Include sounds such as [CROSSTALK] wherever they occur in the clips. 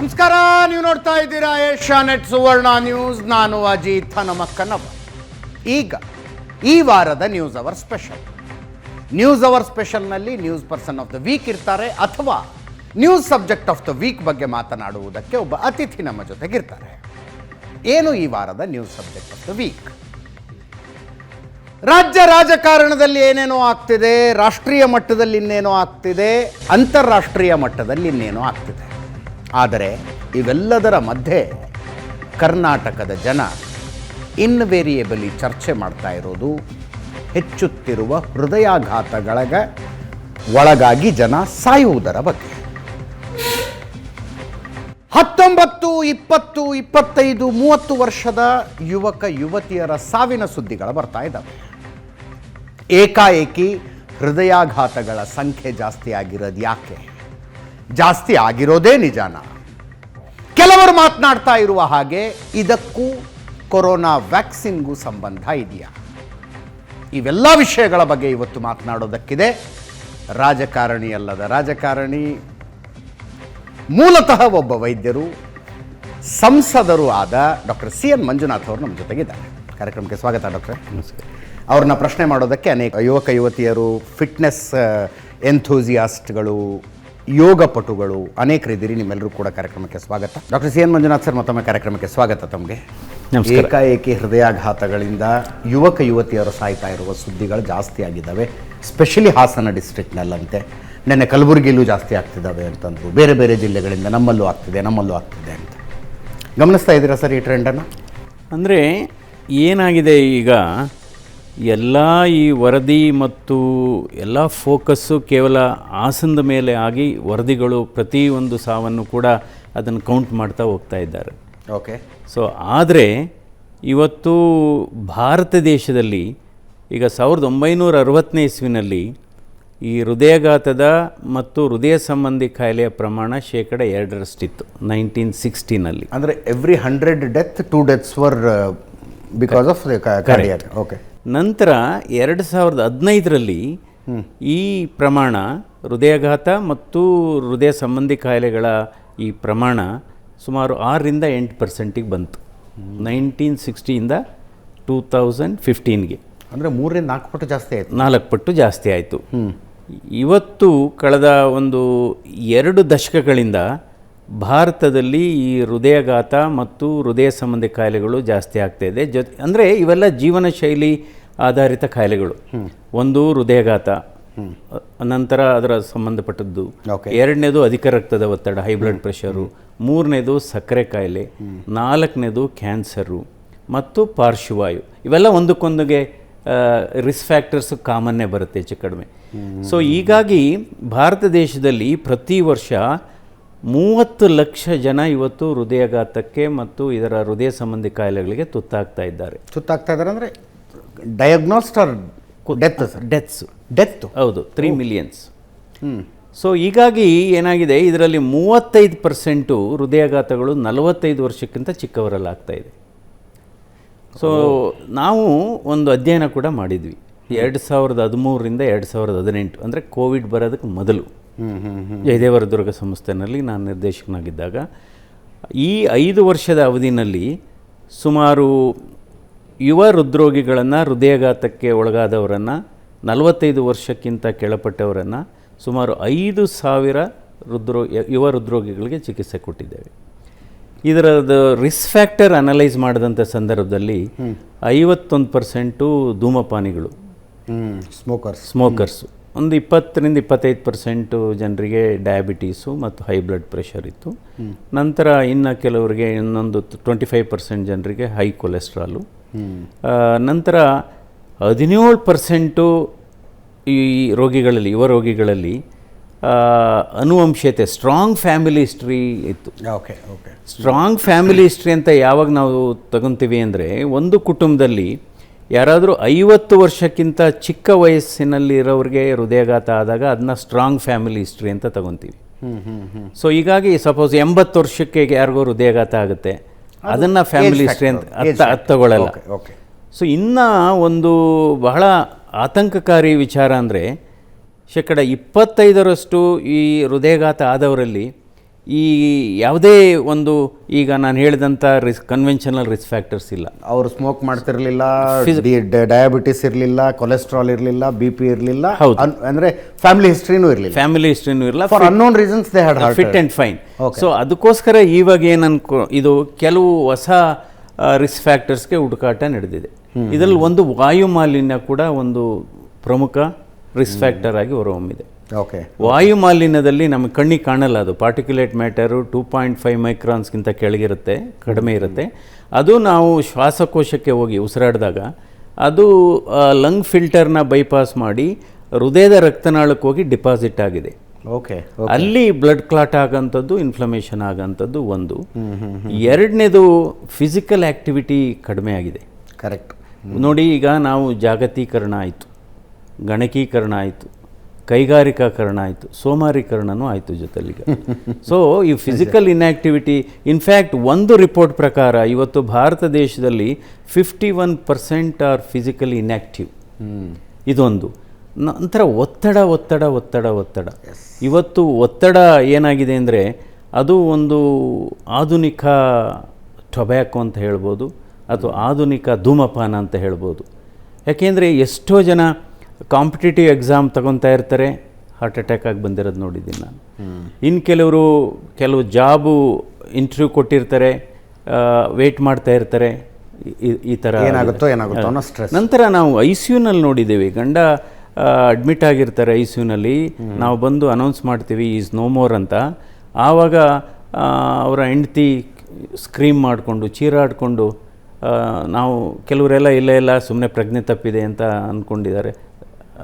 ನಮಸ್ಕಾರ, ನೀವು ನೋಡ್ತಾ ಇದ್ದೀರಾ ಏಷ್ಯಾ ನೆಟ್ ಸುವರ್ಣ ನ್ಯೂಸ್. ನಾನು ಅಜಿತ್ ಹನಮಕ್ಕನವ ಈಗ ಈ ವಾರದ news hour special. News hour ಸ್ಪೆಷಲ್ನಲ್ಲಿ news person of the week ಇರ್ತಾರೆ ಅಥವಾ news subject of the week ಬಗ್ಗೆ ಮಾತನಾಡುವುದಕ್ಕೆ ಒಬ್ಬ ಅತಿಥಿ ನಮ್ಮ ಜೊತೆಗಿರ್ತಾರೆ. ಏನು ಈ ವಾರದ news subject of the week? ರಾಜ್ಯ ರಾಜಕಾರಣದಲ್ಲಿ ಏನೇನೋ ಆಗ್ತಿದೆ, ರಾಷ್ಟ್ರೀಯ ಮಟ್ಟದಲ್ಲಿ ಇನ್ನೇನೋ ಆಗ್ತಿದೆ, ಅಂತಾರಾಷ್ಟ್ರೀಯ ಮಟ್ಟದಲ್ಲಿ ಇನ್ನೇನೋ ಆಗ್ತಿದೆ. ಆದರೆ ಇವೆಲ್ಲದರ ಮಧ್ಯೆ ಕರ್ನಾಟಕದ ಜನ ಇನ್ವೇರಿಯಬಲಿ ಚರ್ಚೆ ಮಾಡ್ತಾ ಇರೋದು ಹೆಚ್ಚುತ್ತಿರುವ ಹೃದಯಾಘಾತಗಳ ಒಳಗಾಗಿ ಜನ ಸಾಯುವುದರ ಬಗ್ಗೆ. ಹತ್ತೊಂಬತ್ತು, ಇಪ್ಪತ್ತು, ಇಪ್ಪತ್ತೈದು, ಮೂವತ್ತು ವರ್ಷದ ಯುವಕ, ಯುವತಿಯರ ಸಾವಿನ ಸುದ್ದಿಗಳು ಬರ್ತಾ ಇದ್ದಾವೆ. ಏಕಾಏಕಿ ಹೃದಯಾಘಾತಗಳ ಸಂಖ್ಯೆ ಜಾಸ್ತಿ ಆಗಿರೋದು ಯಾಕೆ? ಜಾಸ್ತಿ ಆಗಿರೋದೇ ನಿಜಾನ? ಕೆಲವರು ಮಾತನಾಡ್ತಾ ಇರುವ ಹಾಗೆ ಇದಕ್ಕೂ ಕೊರೋನಾ ವ್ಯಾಕ್ಸಿನ್ಗೂ ಸಂಬಂಧ ಇದೆಯಾ? ಇವೆಲ್ಲ ವಿಷಯಗಳ ಬಗ್ಗೆ ಇವತ್ತು ಮಾತನಾಡೋದಕ್ಕಿದೆ. ರಾಜಕಾರಣಿ ಅಲ್ಲದ ರಾಜಕಾರಣಿ ಮೂಲತಃ ಒಬ್ಬ ವೈದ್ಯರು ಸಂಸದರು ಆದ ಡಾಕ್ಟರ್ ಸಿ ಎನ್ ಮಂಜುನಾಥ್ ಅವರು ನಮ್ಮ ಜೊತೆಗಿದ್ದಾರೆ. ಕಾರ್ಯಕ್ರಮಕ್ಕೆ ಸ್ವಾಗತ ಡಾಕ್ಟರ್ ನಮಸ್ಕಾರ ಅವ್ರನ್ನ ಪ್ರಶ್ನೆ ಮಾಡೋದಕ್ಕೆ ಅನೇಕ ಯುವಕ ಯುವತಿಯರು ಫಿಟ್ನೆಸ್ ಎಂಥೂಸಿಯಾಸ್ಟ್ಗಳು ಯೋಗ ಪಟುಗಳು ಅನೇಕರಿದ್ದೀರಿ ನಿಮ್ಮೆಲ್ಲರೂ ಕೂಡ ಕಾರ್ಯಕ್ರಮಕ್ಕೆ ಸ್ವಾಗತ. Doctor C N Manjunath sir ಮತ್ತೊಮ್ಮೆ ಕಾರ್ಯಕ್ರಮಕ್ಕೆ ಸ್ವಾಗತ ತಮಗೆ. ಏಕಾಏಕಿ ಹೃದಯಾಘಾತಗಳಿಂದ ಯುವಕ ಯುವತಿಯರು ಸಾಯ್ತಾ ಇರುವ ಸುದ್ದಿಗಳು ಜಾಸ್ತಿ ಆಗಿದ್ದಾವೆ. ಸ್ಪೆಷಲಿ ಹಾಸನ ಡಿಸ್ಟ್ರಿಕ್ಟ್ನಲ್ಲಂತೆ ನೆನ್ನೆ ಕಲಬುರಗಿಯಲ್ಲೂ ಜಾಸ್ತಿ ಆಗ್ತಿದ್ದಾವೆ ಅಂತಂದ್ರು. ಬೇರೆ ಬೇರೆ ಜಿಲ್ಲೆಗಳಿಂದ ನಮ್ಮಲ್ಲೂ ಆಗ್ತಿದೆ ನಮ್ಮಲ್ಲೂ ಆಗ್ತಿದೆ ಅಂತ. ಗಮನಿಸ್ತಾ ಇದ್ದೀರಾ ಸರ್ ಈ ಟ್ರೆಂಡನ್ನು ಅಂದರೆ ಏನಾಗಿದೆ ಈಗ ಎಲ್ಲ ಈ ವರದಿ ಮತ್ತು ಎಲ್ಲ ಫೋಕಸ್ಸು ಕೇವಲ ಹಾಸನದ ಮೇಲೆ ಆಗಿ ವರದಿಗಳು ಪ್ರತಿಯೊಂದು ಸಾವನ್ನು ಕೂಡ ಅದನ್ನು ಕೌಂಟ್ ಮಾಡ್ತಾ ಹೋಗ್ತಾ ಇದ್ದಾರೆ. ಓಕೆ. ಸೊ ಆದರೆ ಇವತ್ತು ಭಾರತ ದೇಶದಲ್ಲಿ ಈಗ ಸಾವಿರದ ಒಂಬೈನೂರ ಅರವತ್ತನೇ ಇಸ್ವಿನಲ್ಲಿ ಈ ಹೃದಯಘಾತದ ಮತ್ತು ಹೃದಯ ಸಂಬಂಧಿ ಕಾಯಿಲೆಯ ಪ್ರಮಾಣ ಶೇಕಡ ಎರಡರಷ್ಟಿತ್ತು ನೈನ್ಟೀನ್ ಸಿಕ್ಸ್ಟೀನಲ್ಲಿ. ಅಂದರೆ every hundred death two deaths were because of okay ನಂತರ ಎರಡು ಸಾವಿರದ ಹದಿನೈದರಲ್ಲಿ ಈ ಪ್ರಮಾಣ ಹೃದಯಾಘಾತ ಮತ್ತು ಹೃದಯ ಸಂಬಂಧಿ ಕಾಯಿಲೆಗಳ ಈ ಪ್ರಮಾಣ ಸುಮಾರು ಆರರಿಂದ ಎಂಟು ಪರ್ಸೆಂಟಿಗೆ ಬಂತು. ನೈನ್ಟೀನ್ ಸಿಕ್ಸ್ಟಿಯಿಂದ ಟೂ ತೌಸಂಡ್ ಫಿಫ್ಟೀನ್ಗೆ. ಅಂದರೆ ಮೂರರಿಂದ ನಾಲ್ಕು ಪಟ್ಟು ಜಾಸ್ತಿ ಆಯಿತು. ನಾಲ್ಕು ಪಟ್ಟು ಜಾಸ್ತಿ ಆಯಿತು. ಇವತ್ತು ಕಳೆದ ಒಂದು ಎರಡು ದಶಕಗಳಿಂದ ಭಾರತದಲ್ಲಿ ಈ ಹೃದಯಾಘಾತ ಮತ್ತು ಹೃದಯ ಸಂಬಂಧಿ ಕಾಯಿಲೆಗಳು ಜಾಸ್ತಿ ಆಗ್ತಾ ಇದೆ. ಜೊತೆ ಅಂದರೆ ಇವೆಲ್ಲ ಜೀವನ ಶೈಲಿ ಆಧಾರಿತ ಕಾಯಿಲೆಗಳು. ಒಂದು ಹೃದಯಾಘಾತ ನಂತರ ಅದರ ಸಂಬಂಧಪಟ್ಟದ್ದು. ಎರಡನೇದು ಅಧಿಕ ರಕ್ತದ ಒತ್ತಡ ಹೈ ಬ್ಲಡ್ ಪ್ರೆಷರು ಮೂರನೇದು ಸಕ್ಕರೆ ಕಾಯಿಲೆ. ನಾಲ್ಕನೇದು ಕ್ಯಾನ್ಸರು ಮತ್ತು ಪಾರ್ಶ್ವವಾಯು. ಇವೆಲ್ಲ ಒಂದಕ್ಕೊಂದಿಗೆ ರಿಸ್ಕ್ ಫ್ಯಾಕ್ಟರ್ಸ್ ಕಾಮನ್ನೇ ಬರುತ್ತೆ ಹೆಚ್ಚು ಕಡಿಮೆ. ಸೊ ಹೀಗಾಗಿ ಭಾರತ ದೇಶದಲ್ಲಿ ಪ್ರತಿ ವರ್ಷ ಮೂವತ್ತು ಲಕ್ಷ ಜನ ಇವತ್ತು ಹೃದಯಾಘಾತಕ್ಕೆ ಮತ್ತು ಇದರ ಹೃದಯ ಸಂಬಂಧಿ ಕಾಯಿಲೆಗಳಿಗೆ ತುತ್ತಾಗ್ತಾ ಇದ್ದಾರೆ. ತುತ್ತಾಗ್ತಾ ಇದ್ದಾರೆ ಅಂದರೆ diagnosed or death sir deaths death ಹೌದು ತ್ರೀ ಮಿಲಿಯನ್ಸ್ ಸೊ ಹೀಗಾಗಿ ಏನಾಗಿದೆ ಇದರಲ್ಲಿ ಮೂವತ್ತೈದು ಪರ್ಸೆಂಟು ಹೃದಯಾಘಾತಗಳು ನಲವತ್ತೈದು ವರ್ಷಕ್ಕಿಂತ ಚಿಕ್ಕವರಲ್ಲಿ ಆಗ್ತಾ ಇದೆ ಸೊ ನಾವು ಒಂದು ಅಧ್ಯಯನ ಕೂಡ ಮಾಡಿದ್ವಿ. ಎರಡು ಸಾವಿರದ ಹದಿಮೂರರಿಂದ ಎರಡು ಸಾವಿರದ ಹದಿನೆಂಟು ಅಂದರೆ ಕೋವಿಡ್ ಬರೋದಕ್ಕೆ ಮೊದಲು. ಜಯದೇವರ ದುರ್ಗ ಸಂಸ್ಥೆನಲ್ಲಿ ನಾನು ನಿರ್ದೇಶಕನಾಗಿದ್ದಾಗ ಈ ಐದು ವರ್ಷದ ಅವಧಿನಲ್ಲಿ ಸುಮಾರು ಯುವ ಹೃದ್ರೋಗಿಗಳನ್ನು ಹೃದಯಾಘಾತಕ್ಕೆ ಒಳಗಾದವರನ್ನು ನಲವತ್ತೈದು ವರ್ಷಕ್ಕಿಂತ ಕೆಳಪಟ್ಟವರನ್ನು ಸುಮಾರು ಐದು ಸಾವಿರ ಹೃದ್ರೋ ಯುವ ಹೃದ್ರೋಗಿಗಳಿಗೆ ಚಿಕಿತ್ಸೆ ಕೊಟ್ಟಿದ್ದೇವೆ. ಇದರದ್ದು ರಿಸ್ಕ್ ಫ್ಯಾಕ್ಟರ್ ಅನಲೈಸ್ ಮಾಡಿದಂಥ ಸಂದರ್ಭದಲ್ಲಿ ಐವತ್ತೊಂದು ಪರ್ಸೆಂಟು ಧೂಮಪಾನಿಗಳು. ಸ್ಮೋಕರ್ಸ್. ಸ್ಮೋಕರ್ಸು. ಒಂದು ಇಪ್ಪತ್ತರಿಂದ ಇಪ್ಪತ್ತೈದು ಪರ್ಸೆಂಟು ಜನರಿಗೆ ಡಯಾಬಿಟೀಸು ಮತ್ತು ಹೈ ಬ್ಲಡ್ ಪ್ರೆಷರ್ ಇತ್ತು. ನಂತರ ಇನ್ನು ಕೆಲವರಿಗೆ ಇನ್ನೊಂದು ಟ್ವೆಂಟಿ ಫೈವ್ ಪರ್ಸೆಂಟ್ ಜನರಿಗೆ ಹೈ ಕೊಲೆಸ್ಟ್ರಾಲು ನಂತರ ಹದಿನೇಳು ಪರ್ಸೆಂಟು ಈ ರೋಗಿಗಳಲ್ಲಿ ಯುವ ರೋಗಿಗಳಲ್ಲಿ ಅನುವಂಶೀಯತೆ ಸ್ಟ್ರಾಂಗ್ ಫ್ಯಾಮಿಲಿ ಹಿಸ್ಟ್ರಿ ಇತ್ತು. Okay okay. Strong family history ಅಂತ ಯಾವಾಗ ನಾವು ತಗೊತೀವಿ ಅಂದರೆ ಒಂದು ಕುಟುಂಬದಲ್ಲಿ ಯಾರಾದರೂ ಐವತ್ತು ವರ್ಷಕ್ಕಿಂತ ಚಿಕ್ಕ ವಯಸ್ಸಿನಲ್ಲಿ ಇರೋರಿಗೆ ಹೃದಯಾಘಾತ ಆದಾಗ ಅದನ್ನ ಸ್ಟ್ರಾಂಗ್ ಫ್ಯಾಮಿಲಿ ಹಿಸ್ಟ್ರಿ ಅಂತ ತಗೊತೀವಿ. ಸೊ ಹೀಗಾಗಿ ಸಪೋಸ್ ಎಂಬತ್ತು ವರ್ಷಕ್ಕೆ ಯಾರಿಗೋ ಹೃದಯಾಘಾತ ಆಗುತ್ತೆ ಅದನ್ನು ಫ್ಯಾಮಿಲಿ ಹಿಸ್ಟ್ರಿ ಅಂತ ಅರ್ಥ ಅರ್ಥ ತಗೊಳ್ಳಲ್ಲ. ಸೊ ಇನ್ನು ಒಂದು ಬಹಳ ಆತಂಕಕಾರಿ ವಿಚಾರ ಅಂದರೆ ಶೇಕಡ ಇಪ್ಪತ್ತೈದರಷ್ಟು ಈ ಹೃದಯಾಘಾತ ಆದವರಲ್ಲಿ ಈ ಯಾವುದೇ ಒಂದು ಈಗ ನಾನು ಹೇಳಿದಂಥ ರಿಸ್ ಕನ್ವೆನ್ಷನಲ್ ರಿಸ್ಕ್ ಫ್ಯಾಕ್ಟರ್ಸ್ ಇಲ್ಲ. ಅವರು ಸ್ಮೋಕ್ ಮಾಡ್ತಿರಲಿಲ್ಲ ಡಯಾಬಿಟಿಸ್ ಇರಲಿಲ್ಲ ಕೊಲೆಸ್ಟ್ರಾಲ್ ಇರಲಿಲ್ಲ ಬಿ ಪಿ ಇರಲಿಲ್ಲ ಹೌದು. ಅಂದರೆ ಫ್ಯಾಮಿಲಿ ಹಿಸ್ಟ್ರಿನೂ ಇರಲಿಲ್ಲ. ಫ್ಯಾಮಿಲಿ ಹಿಸ್ಟ್ರಿನೂ ಇರಲಿಲ್ಲ. For unknown reasons they had fit and fine so ಅದಕ್ಕೋಸ್ಕರ ಇವಾಗ ಏನು ಅನ್ಕೋ ಇದು ಕೆಲವು ಹೊಸ ರಿಸ್ಕ್ ಫ್ಯಾಕ್ಟರ್ಸ್ಗೆ ಹುಡುಕಾಟ ನಡೆದಿದೆ. ಇದರಲ್ಲಿ ಒಂದು ವಾಯು ಮಾಲಿನ್ಯ ಕೂಡ ಒಂದು ಪ್ರಮುಖ ರಿಸ್ಕ್ ಫ್ಯಾಕ್ಟರ್ ಆಗಿ ಹೊರಹೊಮ್ಮಿದೆ. ಓಕೆ ವಾಯು ಮಾಲಿನ್ಯದಲ್ಲಿ ನಮಗೆ ಕಣ್ಣಿಗೆ ಕಾಣಲ್ಲ ಅದು. Particulate matter two point five ಮೈಕ್ರಾನ್ಸ್ಗಿಂತ ಕೆಳಗಿರುತ್ತೆ ಕಡಿಮೆ ಇರುತ್ತೆ. ಅದು ನಾವು ಶ್ವಾಸಕೋಶಕ್ಕೆ ಹೋಗಿ ಉಸಿರಾಡಿದಾಗ ಅದು ಲಂಗ್ ಫಿಲ್ಟರ್ನ ಬೈಪಾಸ್ ಮಾಡಿ ಹೃದಯದ ರಕ್ತನಾಳಕ್ಕೆ ಹೋಗಿ ಡಿಪಾಸಿಟ್ ಆಗಿದೆ. ಓಕೆ ಅಲ್ಲಿ ಬ್ಲಡ್ ಕ್ಲಾಟ್ ಆಗೋಂಥದ್ದು ಇನ್ಫ್ಲಮೇಷನ್ ಆಗೋಂಥದ್ದು ಒಂದು. ಎರಡನೇದು ಫಿಸಿಕಲ್ ಆ್ಯಕ್ಟಿವಿಟಿ ಕಡಿಮೆ ಆಗಿದೆ. ಕರೆಕ್ಟ್ ನೋಡಿ ಈಗ ನಾವು ಜಾಗತೀಕರಣ ಆಯಿತು. ಗಣಕೀಕರಣ ಆಯಿತು. ಕೈಗಾರಿಕಾಕರಣ ಆಯಿತು ಸೋಮಾರೀಕರಣನೂ ಆಯಿತು ಜೊತೆಲಿಗೆ. [LAUGHS] ಸೊ ಈ ಫಿಸಿಕಲ್ ಇನ್ಆಕ್ಟಿವಿಟಿ ಇನ್ಫ್ಯಾಕ್ಟ್ ಒಂದು ರಿಪೋರ್ಟ್ ಪ್ರಕಾರ ಇವತ್ತು ಭಾರತ ದೇಶದಲ್ಲಿ fifty one percent are physically inactive ಇದೊಂದು. ನಂತರ ಒತ್ತಡ ಒತ್ತಡ ಒತ್ತಡ ಒತ್ತಡ. ಇವತ್ತು ಒತ್ತಡ ಏನಾಗಿದೆ ಅಂದರೆ ಅದು ಒಂದು ಆಧುನಿಕ ಟೊಬ್ಯಾಕೋ ಅಂತ ಹೇಳ್ಬೋದು ಅಥವಾ ಆಧುನಿಕ ಧೂಮಪಾನ ಅಂತ ಹೇಳ್ಬೋದು. ಯಾಕೆಂದರೆ ಎಷ್ಟೋ ಜನ ಕಾಂಪಿಟೇಟಿವ್ ಎಕ್ಸಾಮ್ ತಗೊತಾ ಇರ್ತಾರೆ ಹಾರ್ಟ್ ಅಟ್ಯಾಕ್ ಆಗಿ ಬಂದಿರೋದು ನೋಡಿದ್ದೀನಿ ನಾನು. ಇನ್ನು ಕೆಲವರು ಕೆಲವು ಜಾಬು ಇಂಟರ್ವ್ಯೂ ಕೊಟ್ಟಿರ್ತಾರೆ ವೆಯ್ಟ್ ಮಾಡ್ತಾ ಇರ್ತಾರೆ ಈ ಥರ ಏನಾಗುತ್ತೋ ಏನಾಗುತ್ತೋ ಅನ್ನೋ ಸ್ಟ್ರೆಸ್ ನಂತರ ನಾವು ಐ ಸಿ ಯುನಲ್ಲಿ ನೋಡಿದ್ದೀವಿ. ಗಂಡ ಅಡ್ಮಿಟ್ ಆಗಿರ್ತಾರೆ ಐ ಸಿ ಯುನಲ್ಲಿ ನಾವು ಬಂದು ಅನೌನ್ಸ್ ಮಾಡ್ತೀವಿ ಈಸ್ ನೋ ಮೋರ್ ಅಂತ. ಆವಾಗ ಅವರ ಹೆಂಡ್ತಿ ಸ್ಕ್ರೀಮ್ ಮಾಡಿಕೊಂಡು ಚೀರಾಡಿಕೊಂಡು ನಾವು ಕೆಲವರೆಲ್ಲ ಇಲ್ಲ ಇಲ್ಲ ಸುಮ್ಮನೆ ಪ್ರಜ್ಞೆ ತಪ್ಪಿದೆ ಅಂತ ಅಂದ್ಕೊಂಡಿದ್ದಾರೆ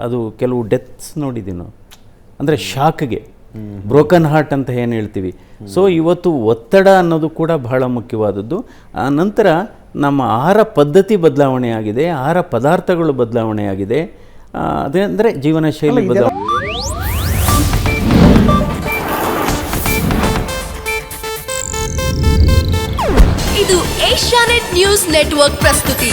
ಅದು ಕೆಲವು ಡೆತ್ಸ್ ನೋಡಿದ್ದೀವಿ ನಾವು. ಅಂದರೆ ಶಾಕ್ಗೆ. ಬ್ರೋಕನ್ ಹಾರ್ಟ್ ಅಂತ ಏನು ಹೇಳ್ತೀವಿ. ಸೊ ಇವತ್ತು ಒತ್ತಡ ಅನ್ನೋದು ಕೂಡ ಬಹಳ ಮುಖ್ಯವಾದದ್ದು. ಆ ನಂತರ ನಮ್ಮ ಆಹಾರ ಪದ್ಧತಿ ಬದಲಾವಣೆ ಆಗಿದೆ ಆಹಾರ ಪದಾರ್ಥಗಳು ಬದಲಾವಣೆ ಆಗಿದೆ. ಅದೇ ಅಂದರೆ ಜೀವನ ಶೈಲಿ ಬದಲಾವಣೆ. ಇದು ಏಷ್ಯಾನೆಟ್ ನ್ಯೂಸ್ ನೆಟ್ವರ್ಕ್ ಪ್ರಸ್ತುತಿ.